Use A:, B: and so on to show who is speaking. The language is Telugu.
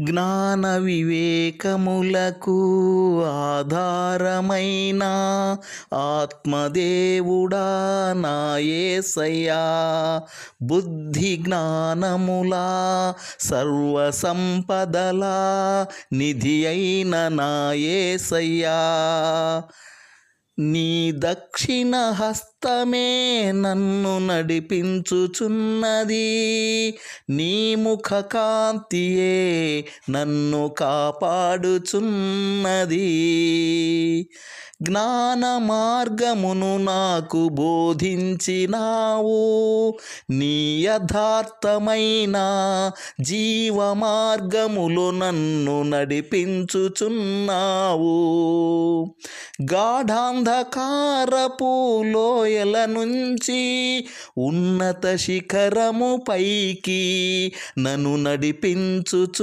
A: జ్ఞాన వివేకములకు ఆధారమైన ఆత్మదేవుడా నాయసయ్యా. బుద్ధి జ్ఞానములా సర్వసంపదలా నిధి అయిన నాయసయ్యా. నీ దక్షిణ హస్తమే నన్ను నడిపించుచున్నది. నీ ముఖ కాంతియే నన్ను కాపాడుచున్నది. జ్ఞాన మార్గమును నాకు బోధించినావు. నీ యథార్థమైన జీవ మార్గములు నన్ను నడిపించుచున్నావు. గాఢాంధకారపు లోయల నుంచి ఉన్నత శిఖరము పైకి నన్ను నడిపించుచున్నావు.